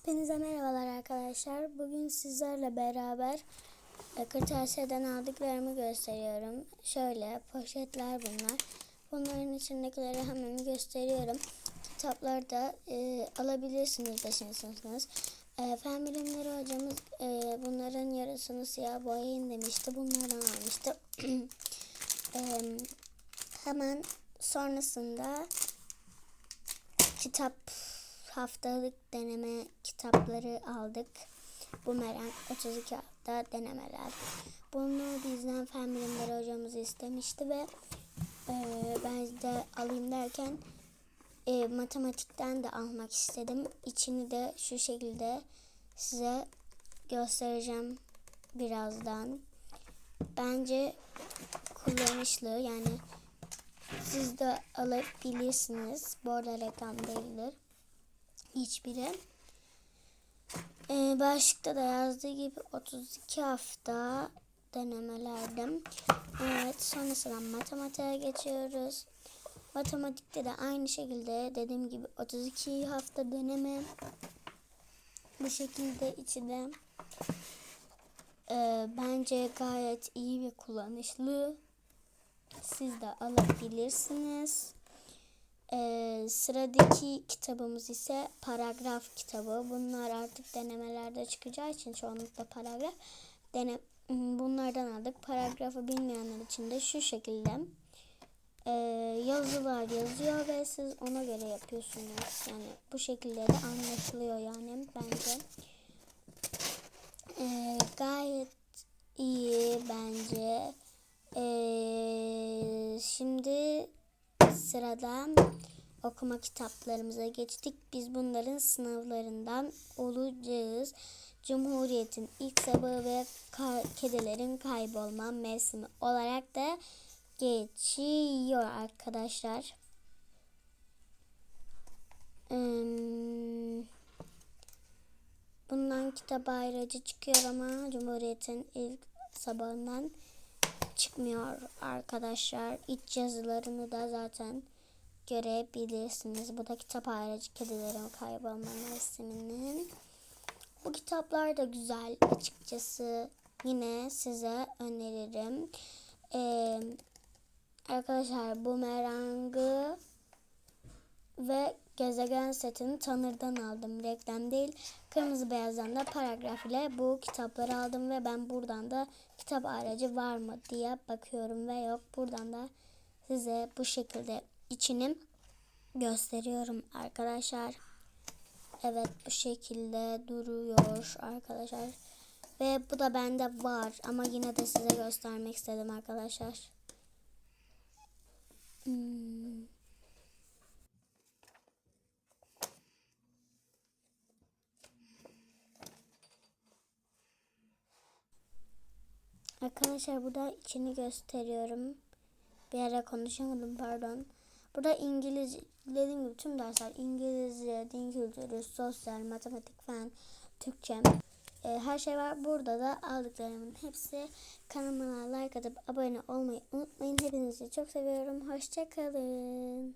Hepinize merhabalar arkadaşlar. Bugün sizlerle beraber e, kırtasiyeden aldıklarımı gösteriyorum. Şöyle poşetler bunlar. Bunların içindekileri hemen gösteriyorum. Kitaplarda e, alabilirsiniz 5. sınıfınız. E, fen bilimleri hocamız e, bunların yarısını siyah boyayın demişti. Bunlardan almıştım. e, hemen sonrasında kitap haftalık deneme kitapları aldık. Bumerang 32 hafta denemeler. Bunu bizden fen bilimleri hocamız istemişti ve e, ben de alayım derken e, matematikten de almak istedim. İçini de şu şekilde size göstereceğim birazdan. Bence kullanışlı yani siz de alabilirsiniz. Bu arada reklam değildir hiçbiri. Ee, başlıkta da yazdığı gibi 32 hafta denemelerdim. Evet sonrasında matematiğe geçiyoruz. Matematikte de aynı şekilde dediğim gibi 32 hafta deneme. Bu şekilde içinde ee, bence gayet iyi ve kullanışlı. Siz de alabilirsiniz. Ee, sıradaki kitabımız ise paragraf kitabı. Bunlar artık denemelerde çıkacağı için çoğunlukla paragraf. Dene, bunlardan aldık. Paragrafı bilmeyenler için de şu şekilde e, yazılar yazıyor ve siz ona göre yapıyorsunuz. Yani bu şekilde de anlaşılıyor yani bence. E, gayet iyi bence. E, şimdi sırada okuma kitaplarımıza geçtik. Biz bunların sınavlarından olacağız. Cumhuriyet'in ilk sabahı ve ka kedilerin kaybolma mevsimi olarak da geçiyor arkadaşlar. Bundan kitap ayrıcı çıkıyor ama Cumhuriyet'in ilk sabahından çıkmıyor arkadaşlar. İç yazılarını da zaten görebilirsiniz. Bu da kitap ayrıcı kedilerin kaybolma mevsiminin. Bu kitaplar da güzel açıkçası. Yine size öneririm. Ee, arkadaşlar bu merangı ve gezegen setini Tanır'dan aldım. Reklam değil. Kırmızı beyazdan da paragraf ile bu kitapları aldım ve ben buradan da kitap aracı var mı diye bakıyorum ve yok. Buradan da size bu şekilde içini gösteriyorum arkadaşlar. Evet bu şekilde duruyor arkadaşlar. Ve bu da bende var ama yine de size göstermek istedim arkadaşlar. Hmm. Arkadaşlar burada içini gösteriyorum. Bir ara konuşamadım pardon. Burada İngilizce dediğim gibi tüm dersler İngilizce, din kültürü, sosyal, matematik, fen, Türkçe e, her şey var. Burada da aldıklarımın hepsi kanalıma like atıp abone olmayı unutmayın. Hepinizi çok seviyorum. Hoşçakalın.